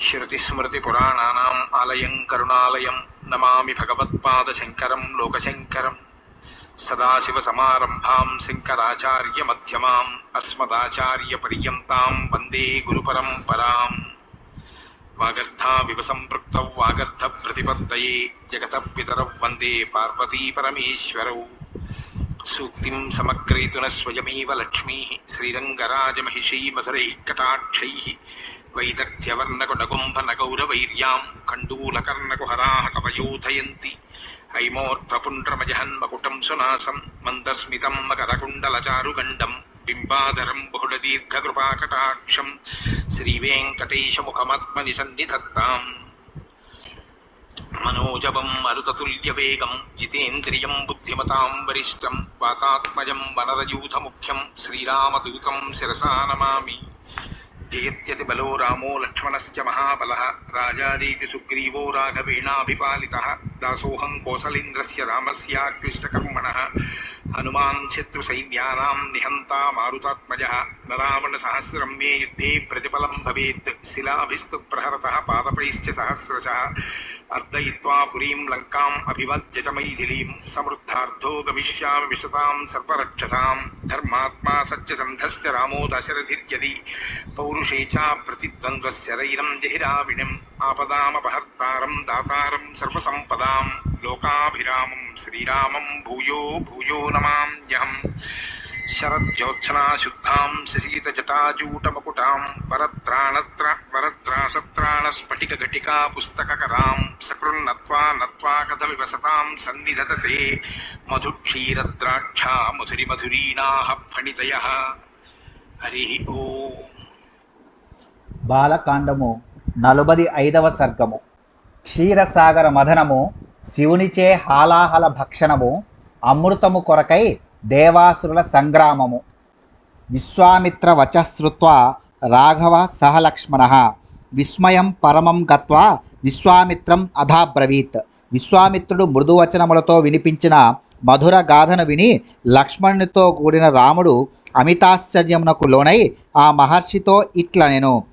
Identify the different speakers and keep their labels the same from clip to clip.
Speaker 1: శృతిస్మృతిపురాణానాం ఆలయం కరుణాలయం నమామి భగవత్పాదశంకరం లోకశంకరం సదాశివసమారంభాం శంకరాచార్యమధ్యమాం అస్మదాచార్యపర్యంతాం వందే గురుపరంపరాం వాగర్ధావివ సంపృక్త వాగర్ధ ప్రతిపత్తయే జగత పితరౌ వందే పార్వతీ పరమేశ్వరౌ సూక్తిం సమగ్రయతున స్వయమేవ లక్ష్మీ. శ్రీరంగరాజమహిషీ మధురైः కటాక్షైः. వైదగ్ధ్యవర్ణకుడగుంభనగౌరవైర్యాం కండూలకర్ణకుహరాः కవయోధయంతి. హైమోర్ధపుండ్రమజహన్మకుటం సునాసం మందస్మితం మకరకుండలచారుగండం. బింబాధరం బహుళదీర్ఘకృపాకటాక్షం. శ్రీవేంకటేశముఖమాత్మని సన్నిధత్తాం మనోజవం మరుతతుల్యవేగం జితేంద్రియం బుద్ధిమతాం వరిష్టం వాతాత్మజం వనరయూధముఖ్యం శ్రీరామదూతం శిరసా నమామి జయత్యతి బలో రామో లక్ష్మణశ్చ మహాబల రాజాదీతి సుగ్రీవో రాఘవేణాభిపాలిత దాసోహం కోసలేంద్రస్య రామస్యాక్లిష్టకర్మణः హనుమాన్ శత్రుసైన్యానాం నిహంతా నరావణ సహస్రం మే యుద్ధే ప్రతిఫలం భవేత్ శిలాభిస్తు ప్రహరత పాదపైశ్చ సహస్రశ अर्दय्वा पुरी लंका अभिवद्यजमैथिलीं समृद्धाधो गमिष्यामि विशतां सर्वरक्षतां धर्मात्मा सत्यसन्धस्य रामो दशरथिर्यदि। पौरुषे चा प्रतिद्वन्द्वस्य रैनं जहिराविणिम् आपदामपहर्तारं दातारं सर्वसम्पदां लोकाभिरामं श्रीरामं भूयो भूयो नमा నమామ్యహం శరజ్యోత్సనాశుద్ధాం శశీతజటాజూటమకుటాం వరత్రాణత్ర వరత్రాసత్రాణ స్ఫటిక ఘటికా పుస్తకరాం సకృన్నత్వా నత్వా కథ వివసతాం సన్నిధతతే మధుక్షీరద్రాక్షా మధురిమధురీణాః ఫణితయ హరి ఓ
Speaker 2: బాలకాండము నలుబది ఐదవ సర్గము క్షీరసాగర మథనము శివునిచే హాలాహల భక్షణము అమృతము కొరకై దేవాసురుల సంగ్రామము. విశ్వామిత్ర వచశ్రుత్వ రాఘవ సహలక్ష్మణ విస్మయం పరమం గత్వా విశ్వామిత్రం అధాబ్రవీత్. విశ్వామిత్రుడు మృదువచనములతో వినిపించిన మధుర గాథను విని లక్ష్మణునితో కూడిన రాముడు అమితాశ్చర్యమునకు లోనై ఆ మహర్షితో ఇట్లనెను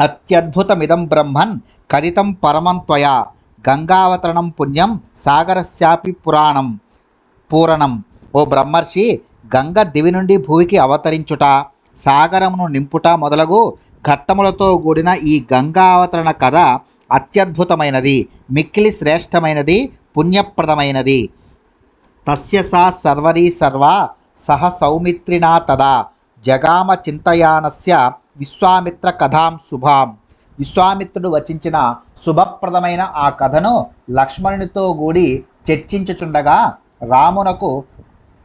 Speaker 2: అత్యద్భుతమిదం బ్రహ్మన్ కదితం పరమం త్వయా. గంగావతరణం పుణ్యం సాగరస్యాపి పురాణం. పూరణం. ఓ బ్రహ్మర్షి గంగ దివి నుండి భూమికి అవతరించుట సాగరమును నింపుట మొదలగు ఘట్టములతో కూడిన ఈ గంగా అవతరణ కథ అత్యద్భుతమైనది మిక్కిలి శ్రేష్టమైనది పుణ్యప్రదమైనది. తస్య సా సర్వరీ సర్వ సహ సౌమిత్రిణా తదా. జగామ చింతయానస్య విశ్వామిత్ర కథాం శుభాం. విశ్వామిత్రుడు వచించిన శుభప్రదమైన ఆ కథను లక్ష్మణునితో కూడి చర్చించుచుండగా రామునకు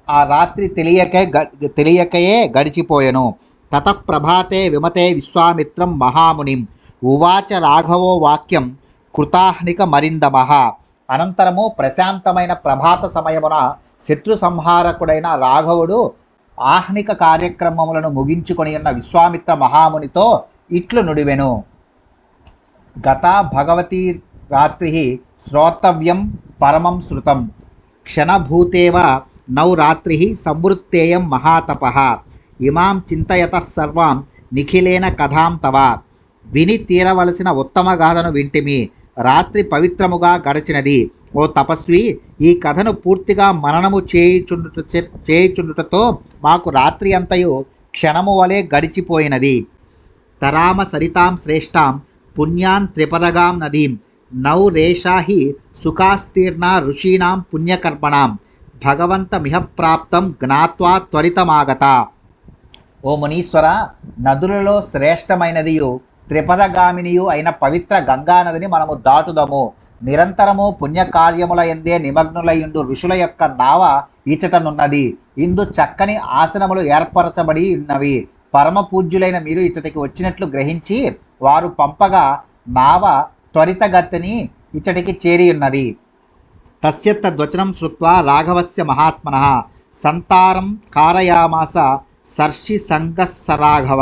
Speaker 2: ఆ రాత్రి తెలియకే గ- తెలియకయే గడిచిపోయెను. తత ప్రభాతే విమతే విశ్వామిత్రం మహామునిం. ఉవాచ రాఘవో వాక్యం కృతాహ్నిక మరిందమః. అనంతరము ప్రశాంతమైన ప్రభాత సమయమున శత్రు సంహారకుడైన రాఘవుడు ఆహ్నిక కార్యక్రమములను ముగించుకొని ఉన్న విశ్వామిత్ర మహామునితో ఇట్లు నుడివెను. గత భగవతి రాత్రి శ్రోతవ్యం పరమం శృతం. క్షణభూతేవ నౌ రాత్రి సంవృత్తేయం మహాతప ఇమాం చింతయత సర్వాం నిఖిలేన కథాం తవ విని తీరవలసిన ఉత్తమ గాథను వింటిమి. రాత్రి పవిత్రముగా గడచినది. ఓ తపస్వి ఈ కథను పూర్తిగా మననము చేయుచుండుట చేయుచుండుటతో మాకు రాత్రి అంతయు క్షణము వలె గడిచిపోయినది. తరామ సరితాం శ్రేష్టాం పుణ్యాన్ త్రిపదగాం నదీం. నౌ రేషాహి సుఖాస్తీర్ణ ఋషీణాం పుణ్యకర్మణాం. భగవంతమిహ ప్రాప్తం జ్ఞాత్వా త్వరితమాగత. ఓ మునీశ్వర నదులలో శ్రేష్టమైనదియు త్రిపదగామినియు అయిన పవిత్ర గంగా నదిని మనము దాటుదము. నిరంతరము పుణ్యకార్యముల ఎందే నిమగ్నులయుండు ఋషుల యొక్క నావ ఈచటనున్నది. ఇందు చక్కని ఆసనములు ఏర్పరచబడి ఉన్నవి. పరమ పూజ్యులైన మీరు ఇచ్చటికి వచ్చినట్లు గ్రహించి వారు పంపగా నావ త్వరితగతిని ఇచ్చటికి చేరియున్నది. తస్య తద్వచనం శ్రుత్వా రాఘవస్య మహాత్మన. సంతారం కారయామాస సర్షి సంగస్సరాఘవ.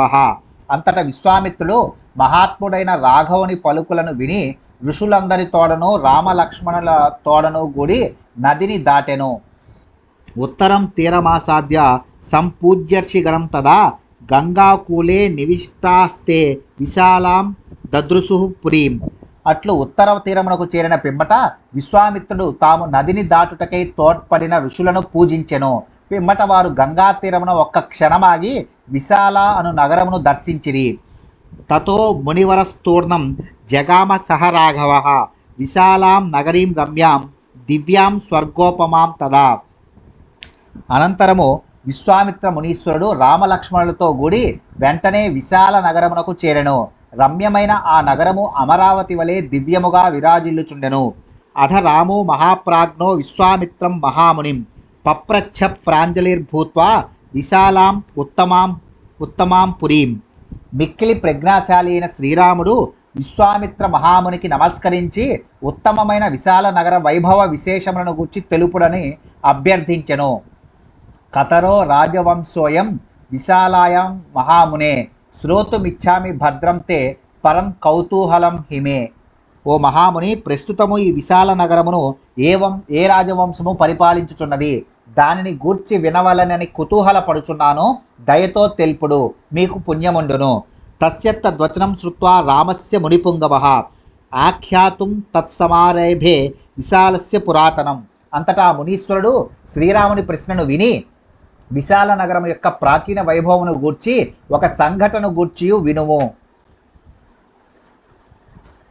Speaker 2: అంతట విశ్వామిత్రుడు మహాత్ముడైన రాఘవుని పలుకులను విని ఋషులందరి తోడను రామలక్ష్మణుల తోడను కూడి నదిని దాటెను. ఉత్తరం తీరమాసాద్య సంపూజ్యర్షిగణం తదా గంగాకూలే నివిష్టాస్తే విశాలాం దదృశు పురీం. అట్లు ఉత్తర తీరమునకు చేరిన పిమ్మట విశ్వామిత్రుడు తాము నదిని దాటుటకై తోడ్పడిన ఋషులను పూజించెను. పిమ్మట వారు గంగా తీరమున ఒక్క క్షణమాగి విశాల అను నగరమును దర్శించిరి. తతో మునివరస్తూర్ణం జగామ సహ రాఘవ. విశాలాం నగరీం రమ్యాం దివ్యాం స్వర్గోపమాం తదా. అనంతరము విశ్వామిత్ర మునీశ్వరుడు రామలక్ష్మణులతో కూడి వెంటనే విశాల నగరమునకు చేరెను. రమ్యమైన ఆ నగరము అమరావతి వలె దివ్యముగా విరాజిల్లుచుండెను. అధరామో మహాప్రాజ్ఞో విశ్వామిత్రం మహామునిం. పప్రచ్ఛ ప్రాంజలిర్భూత్వా విశాలాం ఉత్తమాం ఉత్తమాం పురీం. మిక్కిలి ప్రజ్ఞాశాలి అయిన శ్రీరాముడు విశ్వామిత్ర మహామునికి నమస్కరించి ఉత్తమమైన విశాల నగర వైభవ విశేషములను గుర్చి తెలుపుడని అభ్యర్థించెను. కతరో రాజవంశోయం విశాలాయం మహామునే. శ్రోతుమిచ్చామి భద్రం తే పరం కౌతూహలం హిమే. ఓ మహాముని ప్రస్తుతము ఈ విశాల నగరమును ఏ ఏ రాజవంశము పరిపాలించుచున్నది? దానిని గూర్చి వినవలనని కుతూహలపడుచున్నాను. దయతో తెలుపుడు మీకు పుణ్యముండును. తస్య తద్వచనం శ్రుత్వా రామస్య మునిపుంగవ. ఆఖ్యాతుం తత్సమారేభే విశాలస్య పురాతనం. అంతటా మునీశ్వరుడు శ్రీరాముని ప్రశ్నను విని విశాల నగరం యొక్క ప్రాచీన వైభవమును గూర్చి ఒక సంఘటన గూర్చి వినుము.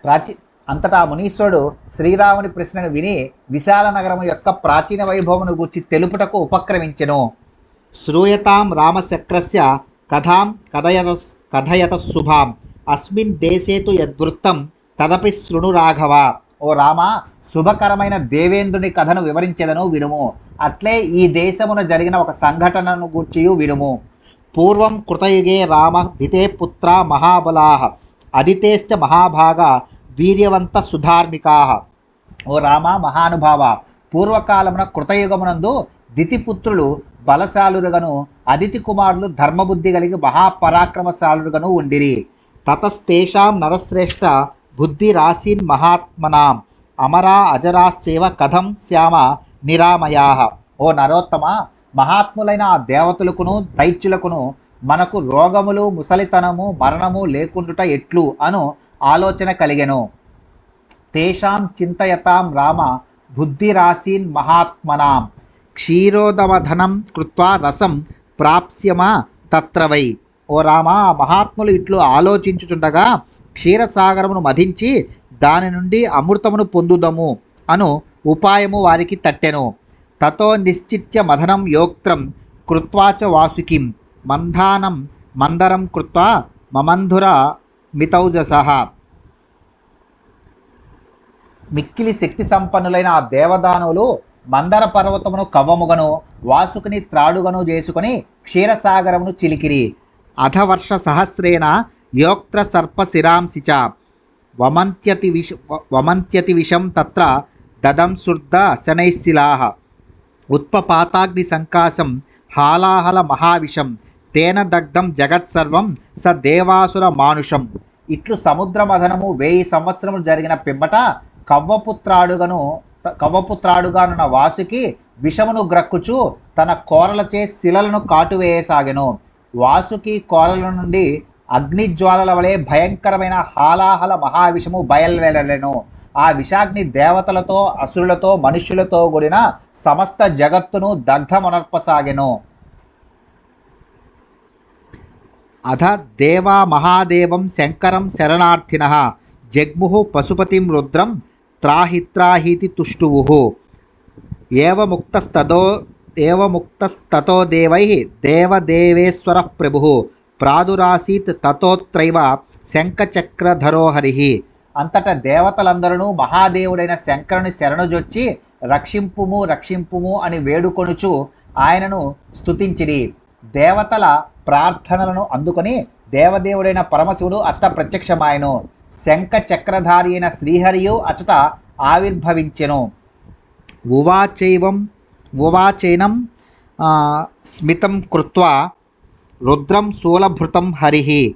Speaker 2: ప్రాచీ అంతటా మునీశ్వరుడు శ్రీరాముని ప్రశ్నను విని విశాల నగరం యొక్క ప్రాచీన వైభవమును గూర్చి తెలుపుటకు ఉపక్రమించెను. శ్రూయతాం రామచక్రస్య కథాం కథయత కథయత శుభాం అస్మిన్ దేశే తు యద్వృత్తం తదపి శృణు రాఘవ. ఓ రామ శుభకరమైన దేవేంద్రుని కథను వివరించెదను వినుము. అట్లే ఈ దేశమున జరిగిన ఒక సంఘటనను గూర్చియు వినుము. పూర్వం కృతయుగే రామ దితే పుత్ర మహాబలా అదితేశ్చ మహాభాగ వీర్యవంత సుధార్మికా. ఓ రామ మహానుభావ పూర్వకాలమున కృతయుగమునందు దితిపుత్రులు బలశాలురుగను అదితి కుమారులు ధర్మబుద్ధి కలిగి మహాపరాక్రమశాలురుగను ఉండిరి. తతస్తేషాం నరశ్రేష్ఠ బుద్ధిరాసీన్ మహాత్మనాం. అమరా అజరాశ్చేవ కథం శ్యామ నిరామయా. ఓ నరోత్తమ మహాత్ములైన ఆ దేవతలకును దైత్యులకును మనకు రోగములు ముసలితనము మరణము లేకుండుట ఎట్లు అను ఆలోచన కలిగెను. తేషాం చింతయతాం రామ బుద్ధిరాసీన్ మహాత్మనాం. క్షీరోదవధనం కృత్వా రసం ప్రాప్స్యమా తత్రవై ఓ రామ మహాత్ములు ఇట్లు ఆలోచించుచుండగా క్షీరసాగరమును మధించి దాని నుండి అమృతమును పొందుదము అను ఉపాయము వారికి తట్టెను. తతో నిశ్చిత్య మధనం యోక్త్రం కృత్వాచ వాసుకిం. మంధానం మందరం కృత్వా మమంధుర మితౌజస. మిక్కిలి శక్తి సంపన్నులైన ఆ దేవదానువులు మందర పర్వతమును కవ్వముగను వాసుకుని త్రాడుగను చేసుకుని క్షీరసాగరమును చిలికిరి. అధవర్ష సహస్రేణ యోక్త్ర సర్పశిరాంసి చ. వమంత్యతి విష వమంత్యతి విషం తత్ర దదంశుర్ధ శనైశిలాహ. ఉత్పపాతాగ్ని సంకాశం హాలాహల మహావిషం తేన దగ్ధం జగత్సర్వం స దేవాసుర మానుషం. ఇట్లు సముద్ర మథనము వెయ్యి సంవత్సరములు జరిగిన పిమ్మట కవ్వపుత్రాడుగను కవ్వపుత్రాడుగానున్న వాసుకి విషమును గ్రక్కుచు తన కోరలచే శిలలను కాటువేయసాగెను. వాసుకి కోరల నుండి అగ్నిజ్వాలల వలె భయంకరమైన హాలాహల మహావిషము బయల్వెళ్ళలేను ఆ విషాగ్ని దేవతలతో అసురులతో మనుష్యులతో కూడిన సమస్త జగత్తును దగ్ధమునర్పసాగెను. అధ దేవా మహాదేవం శంకరం శరణార్థిన. జగ్ము పశుపతిం రుద్రం త్రాహిత్రాహీతి తుష్టువు. ఏవముక్తస్తదో ఏవముక్తస్తతో దేవై దేవదేవేశ్వర ప్రభు. ప్రాదురాసీత్ తతోత్రైవ శంఖచక్రధరో హరిః. అంతట దేవతలందరూ మహాదేవుడైన శంకరుని శరణుజొచ్చి రక్షింపుము రక్షింపుము అని వేడుకొనుచు ఆయనను స్తుతించిరి. దేవతల ప్రార్థనలను అందుకొని దేవదేవుడైన పరమశివుడు అష్ట ప్రత్యక్షమాయను. శంఖ చక్రధారి అయిన శ్రీహరియు అచట ఆవిర్భవించెను. ఉవాచైవం ఉవాచైనం స్మితం కృత్వా రుద్రం శూలభృతం హరిః.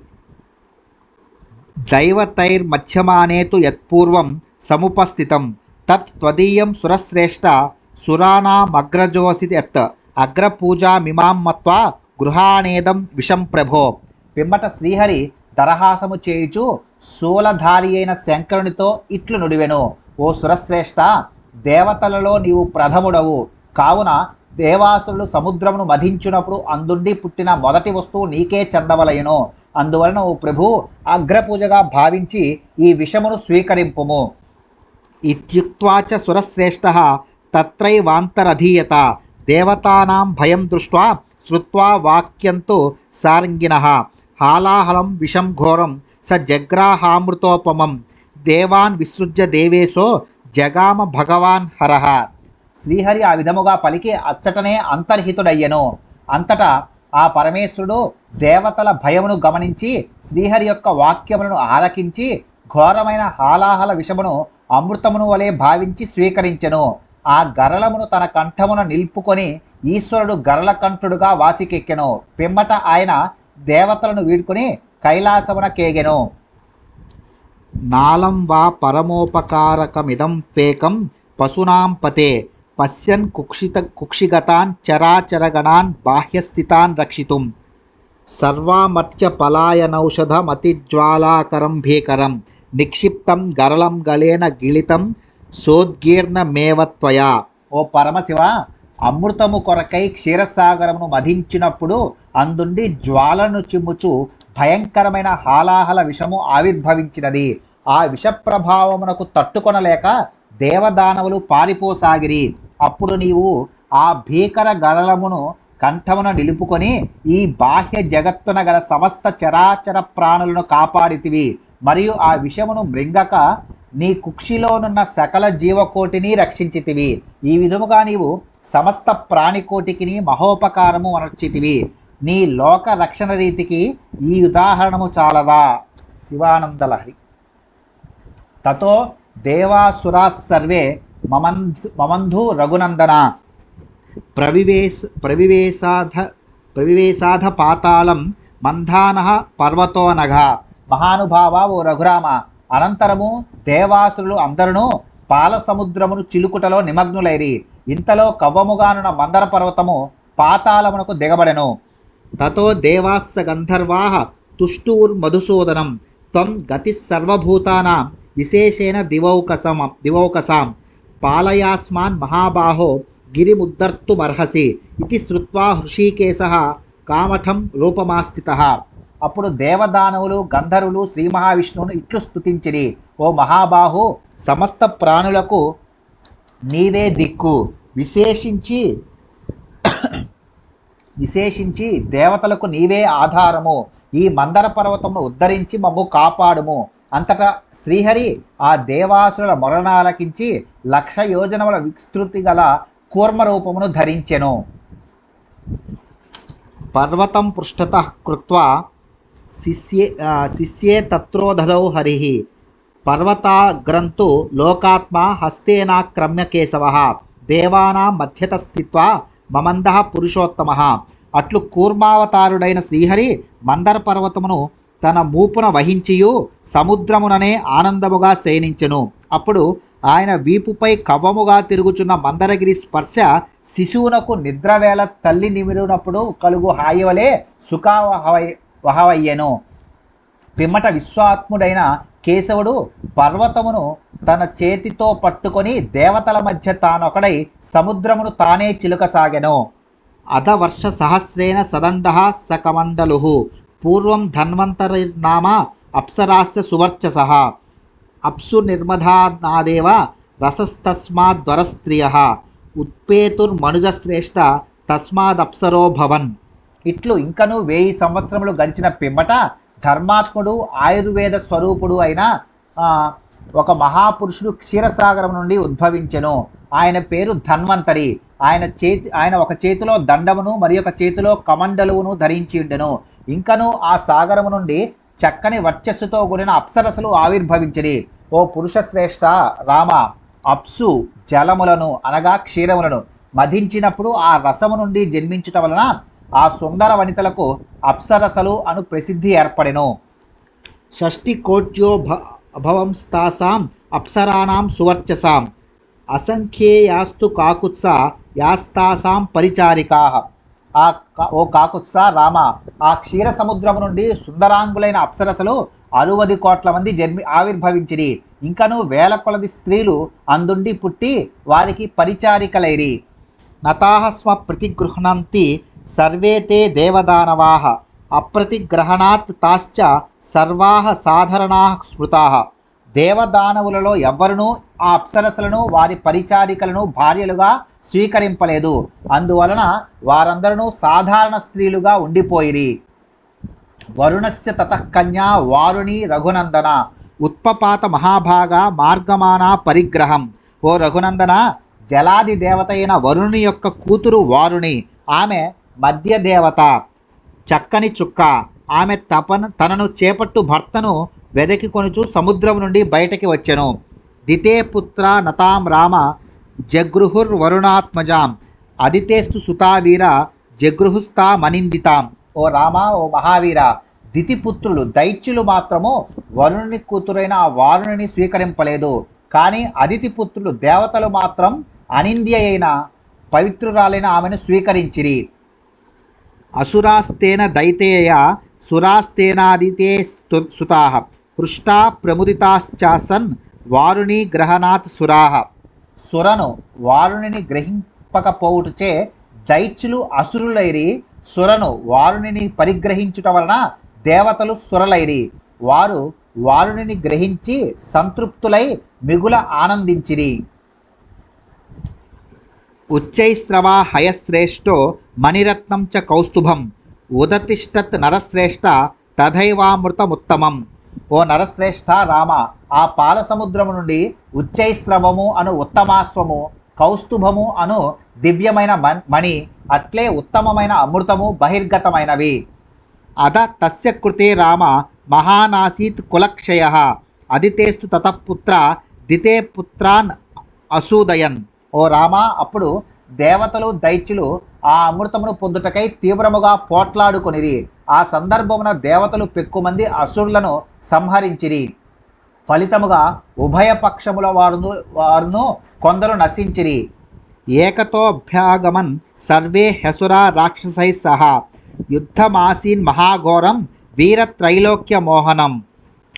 Speaker 2: దైవతైర్మధ్యమానేతు యత్పూర్వం సముపస్థితం. తత్ త్వదీయం సురశ్రేష్ఠ సురానామగ్రజోసి యత్. అగ్రపూజామిమాం మత్వా గృహాణేదం విషం ప్రభో. పిమ్మట శ్రీహరి దరహాసము చేయుచు శూలధారి అయిన శంకరునితో ఇట్లు నుడివెను. ఓ సురశ్రేష్ఠ దేవతలలో నీవు ప్రథముడవు. కావున దేవాసురులు సముద్రమును మధించినప్పుడు అందుండి పుట్టిన మొదటి వస్తువు నీకే చెందవలయను అందువలన ఓ ప్రభు అగ్రపూజగా భావించి ఈ విషమును స్వీకరింపుము. ఇత్యుక్వాచ సురశ్రేష్ఠ తత్రైవాంతరధీయత. దేవతానాం భయం దృష్ట్వా శ్రుత్వా వాక్యంతో సారంగిణః హాలాహలం విషం ఘోరం స జగ్రాహామృతోపమం. దేవాన్ విసృజ్య దేవేశో జగామ భగవాన్ హరహ శ్రీహరి ఆ విధముగా పలికి అచ్చటనే అంతర్హితుడయ్యెను. అంతటా ఆ పరమేశ్వరుడు దేవతల భయమును గమనించి శ్రీహరి యొక్క వాక్యములను ఆలకించి ఘోరమైన హాలాహల విషమును అమృతమును వలె భావించి స్వీకరించెను. ఆ గరళమును తన కంఠమున నిలుపుకొని ఈశ్వరుడు గరళ కంఠుడుగా వాసికెక్కెను. పిమ్మట ఆయన దేవతలను వీడుకొని కైలాసమున కేగెను. నాలం వా పరమోపకారకమిదం పేకం పశునాం పతే. పశ్యన్ కుక్షిత కుక్షిగతాన్ చరాచరగణాన్ బాహ్యస్థితాన్ రక్షితుం. సర్వామర్చ పలాయనౌషధమతిజ్వాలాకరం భీకరం. నిక్షిప్తం గరళం గలేన గిళితం సోద్గీర్ణమేవత్వయా ఓ పరమశివ అమృతము కొరకై క్షీరసాగరమును మధించినప్పుడు అందుండి జ్వాలను చిమ్ముచు భయంకరమైన హాలాహల విషము ఆవిర్భవించినది. ఆ విష ప్రభావమునకు తట్టుకొనలేక దేవదానవులు పారిపోసాగిరి. అప్పుడు నీవు ఆ భీకర గడలమును కంఠమున నిలుపుకొని ఈ బాహ్య జగత్తున గల సమస్త చరాచర ప్రాణులను కాపాడితివి. మరియు ఆ విషమును మృంగక నీ కుక్షిలోనున్న సకల జీవకోటిని రక్షించితివి. ఈ విధముగా నీవు సమస్త ప్రాణికోటికిని మహోపకారము అనర్చితివి. నీ లోక రక్షణ రీతికి ఈ ఉదాహరణము చాలదా? శివానందలహరి. తతో దేవాసురాస్ సర్వే మమంధు మమంధు రఘునందన. ప్రవివేశ ప్రవివేశాధ ప్రవివేశాధ పాతాళం మంధాన పర్వతోనఘ. మహానుభావ ఓ రఘురామ అనంతరము దేవాసురులు అందరును పాలసముద్రమును చిలుకుటలో నిమగ్నులైరి. ఇంతలో కవ్వముగానున్న మందర పర్వతము పాతాళమునకు దిగబడెను. తతో దేవాస్స గంధర్వా తుష్టూర్మధుసూదనం త్వం గతి సర్వభూతానాం విశేషేణ దివౌకసం దివౌకసాం. పాలయాస్మాన్ మహాబాహో గిరిముద్దర్తుమర్హసి ఇది శ్రుత్వా హృషీకేశ కామఠం రూపమాస్థిత. అప్పుడు దేవదానవులు గంధర్వులు శ్రీ మహావిష్ణువును ఇట్లు స్థుతించిరి ఓ మహాబాహు సమస్త ప్రాణులకు నీవే దిక్కు. విశేషించి విశేషించి దేవతలకు నీవే ఆధారము. ఈ మందర పర్వతమును ఉద్ధరించి మమ్ము కాపాడుము. అంతటా శ్రీహరి ఆ దేవాసుల మరణాలకించి లక్ష యోజనముల విస్తృతి గల కూర్మరూపమును ధరించెను. పర్వతం పృష్ఠత కృత్వా శిష్యే శిష్యే తత్రోధౌ హరి. పర్వతాగ్రంతు లోకాత్మ హస్తేనాక్రమ్య కేశవ. దేవానా మధ్యత స్థిత్వా మమంద పురుషోత్తమ. అట్లు కూర్మావతారుడైన శ్రీహరి మందర పర్వతమును తన మూపున వహించియు సముద్రముననే ఆనందముగా శయనించెను అప్పుడు ఆయన వీపుపై కవ్వముగా తిరుగుచున్న మందరగిరి స్పర్శ శిశువునకు నిద్రవేళ తల్లి నిమిరినప్పుడు కలుగు హాయి సుఖావహవై వహవయ్యెను. పిమ్మట విశ్వాత్ముడైన కేశవుడు పర్వతమును తన చేతితో పట్టుకొని దేవతల మధ్య తానొకడై సముద్రమును తానే చిలుకసాగెను. అధవర్ష సహస్రేణ సదండ సకమండలు పూర్వం ధన్వంతరినామ అప్సరాస్య సువర్చస అప్సు నిర్మధానాదేవ రసస్తస్మాద్వరస్త్రియ ఉత్పేతుర్మనుజశ్రేష్ఠ తస్మాదప్సరో భవన్ ఇట్లు ఇంకను వెయ్యి సంవత్సరములు గడిచిన పిమ్మట ధర్మాత్ముడు ఆయుర్వేద స్వరూపుడు అయిన ఒక మహాపురుషుడు క్షీరసాగరం నుండి ఉద్భవించెను. ఆయన పేరు ధన్వంతరి. ఆయన చేతి ఆయన ఒక చేతిలో దండమును మరి ఒక చేతిలో కమండలువును ధరించి ఉండెను. ఇంకను ఆ సాగరము నుండి చక్కని వర్చస్సుతో కూడిన అప్సరసులు ఆవిర్భవించిరి. ఓ పురుష శ్రేష్ఠ రామ అప్సు జలములను అనగా క్షీరములను మధించినప్పుడు ఆ రసము నుండి జన్మించుట వలన ఆ సుందర వనితలకు అప్సరసలు అను ప్రసిద్ధి ఏర్పడెను. షష్ఠి కోట్యో అభవంస్తాసాం అప్సరాణం సువర్చసాం అసంఖ్యేయాస్తు కాకుత్స యాస్తాసాం పరిచారికా ఆ కా- ఓ కాకుత్స రామ ఆ క్షీర సముద్రము నుండి సుందరాంగులైన అప్సరసలు అరువది కోట్ల మంది జన్మి ఆవిర్భవించిరి. ఇంకను వేల కొలది స్త్రీలు అందుండి పుట్టి వారికి పరిచారికలైరి. నతాహస్వ ప్రతిగృహణంతి సర్వే తే దేవదానవాహ అప్రతిగ్రహణాత్ తాశ్చ సర్వాహ సాధారణా స్మృతా. దేవదానవులలో ఎవ్వరునూ ఆ అప్సరసలను వారి పరిచారికలను భార్యలుగా స్వీకరింపలేదు. అందువలన వారందరూ సాధారణ స్త్రీలుగా ఉండిపోయిరి. వరుణస్య తతకన్యా వారుణి రఘునందన. ఉత్పపాత మహాభాగ మార్గమాన పరిగ్రహం. ఓ రఘునందన జలాది దేవత అయిన వరుణి యొక్క కూతురు వారుణి. ఆమె మధ్య దేవత చక్కని చుక్క. ఆమె తపన తనను చేపట్టు భర్తను వెదకి కొనుచు సముద్రం నుండి బయటకి వచ్చెను. దితే పుత్ర నతాం రామ జగృహుర్ వరుణాత్మజాం. అదితేస్తు సుతావీర జగృహుస్తా మనిందితాం. ఓ రామ ఓ మహావీర దితిపుత్రులు దైత్యులు మాత్రము వరుణుని కూతురైన ఆ వారుణిని స్వీకరింపలేదు. కానీ అదితి పుత్రులు దేవతలు మాత్రం అనింద్య అయిన పవిత్రురాలైన ఆమెను స్వీకరించిరి. అసురాస్తేన దైతేయ సురాస్తేనాదితే స్తు- హృష్టా ప్రముదితాశ్చాసన్ వారుణి గ్రహణాత్ సురాహ సురను వారుణిని గ్రహింపకపోవుటచే దైత్యులు అసురులైరి సురను వారుణిని పరిగ్రహించుట వలన దేవతలు సురలైరి। వారు వారుణిని గ్రహించి సంతృప్తులై మిగుల ఆనందించిరి। ఉచ్చైస్రవా హయశ్రేష్టో మణిరత్నం చ కౌస్తుభం। ఉదతిష్టత్ నరశ్రేష్ఠ తథైవామృతముత్తమం. ఓ నరశ్రేష్ఠ రామ ఆ పాలసముద్రము నుండి ఉచ్చైస్రవము అను ఉత్తమాశ్వము కౌస్తుభము అను దివ్యమైన మణి అట్లే ఉత్తమమైన అమృతము బహిర్గతమైనవి. అద తస్య కృతే రామ మహానాసీత్ కులక్షయ అదితేస్తు తతపుత్ర దితే పుత్రాన్ అసూదయన్. ఓ రామ అప్పుడు దేవతలు దైత్యులు ఆ అమృతమును పొందుటకై తీవ్రముగా పోట్లాడుకొనిరి. ఆ సందర్భమున దేవతలు పెక్కుమంది అసురులను సంహరించిరి. ఫలితముగా ఉభయ పక్షముల వారును వారును కొందరు నశించిరి. ఏకతోభ్యాగమన్ సర్వే హెసురా రాక్షసై సహా. యుద్ధమాసీన్ మహాఘోరం వీరత్రైలోక్య మోహనం.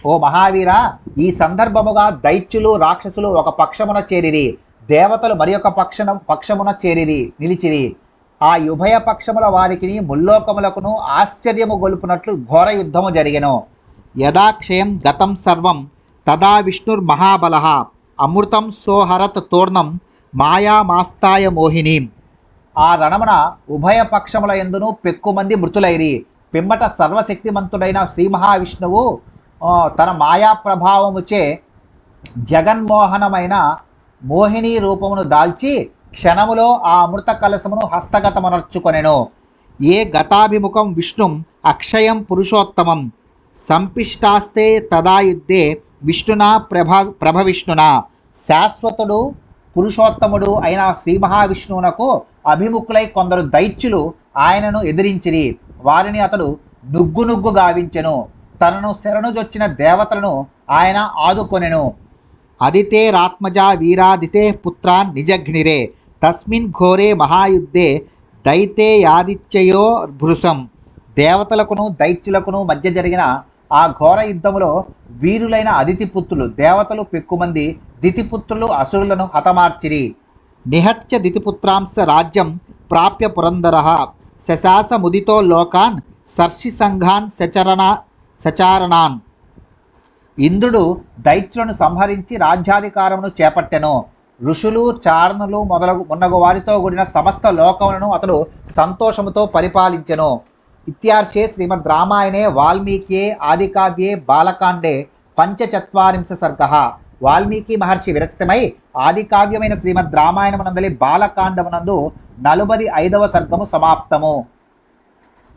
Speaker 2: ఓ మహావీర ఈ సందర్భముగా దైత్యులు రాక్షసులు ఒక పక్షమున చేరిరి. దేవతలు మరి ఒక పక్షన పక్షమున చేరిరి నిలిచిరి. ఆ ఉభయ పక్షముల వారికి ముల్లోకములకును ఆశ్చర్యము గొలుపునట్లు ఘోర యుద్ధము జరిగెను. యదాక్షయం గతం సర్వం తదా విష్ణుర్మహాబల. అమృతం సోహరత్ తోర్ణం మాయామాస్తాయ మోహిని. ఆ రణమున ఉభయ పక్షముల ఎందును పెక్కుమంది మృతులైరి. పిమ్మట సర్వశక్తిమంతుడైన శ్రీ మహావిష్ణువు తన మాయా ప్రభావముచే జగన్మోహనమైన మోహిని రూపమును దాల్చి క్షణములో ఆ అమృత కలశమును హస్తగతమనర్చుకొనెను. ఏ గతాభిముఖం విష్ణుం అక్షయం పురుషోత్తమం. సంపిష్టాస్తే తదా యుద్ధే విష్ణునా ప్రభ ప్రభవిష్ణునా. శాశ్వతుడు పురుషోత్తముడు అయిన శ్రీ మహావిష్ణువునకు అభిముఖులై కొందరు దైత్యులు ఆయనను ఎదిరించిరి. వారిని అతడు నుగ్గు నుగ్గు గావించెను. తనను శరణుజొచ్చిన దేవతలను ఆయన ఆదుకొనెను. అదితే రాత్మజా వీరాదితే పుత్రాన్ నిజఘ్నిరే. తస్మిన్ ఘోరే మహాయుద్ధే దైతే యాదిత్యయో భృశం. దేవతలకును దైత్యులకును మధ్య జరిగిన ఆ ఘోర యుద్ధములో వీరులైన అదితి పుత్రులు దేవతలు పెక్కుమంది దితిపుత్రులు అసురులను హతమార్చిరి. నిహత్య దితిపుత్రాంశ రాజ్యం ప్రాప్య పురందర. శశాస ముదితో లోకాన్ సర్షి సంఘాన్ సచరణ సచారణాన్ ఇంద్రుడు దైత్యులను సంహరించి రాజ్యాధికారమును చేపట్టెను. ఋషులు చారణులు మొదలగు మున్నగు వారితో కూడిన సమస్త లోకములను అతడు సంతోషముతో పరిపాలించెను. ఇత్యార్షే శ్రీమద్ రామాయణే వాల్మీకియే ఆదికావ్యే బాలకాండే పంచచత్వారింశ సర్గ. వాల్మీకి మహర్షి విరచితమై ఆదికావ్యమైన శ్రీమద్ రామాయణమునందలి బాలకాండమునందు నలుబది ఐదవ సర్గము సమాప్తము.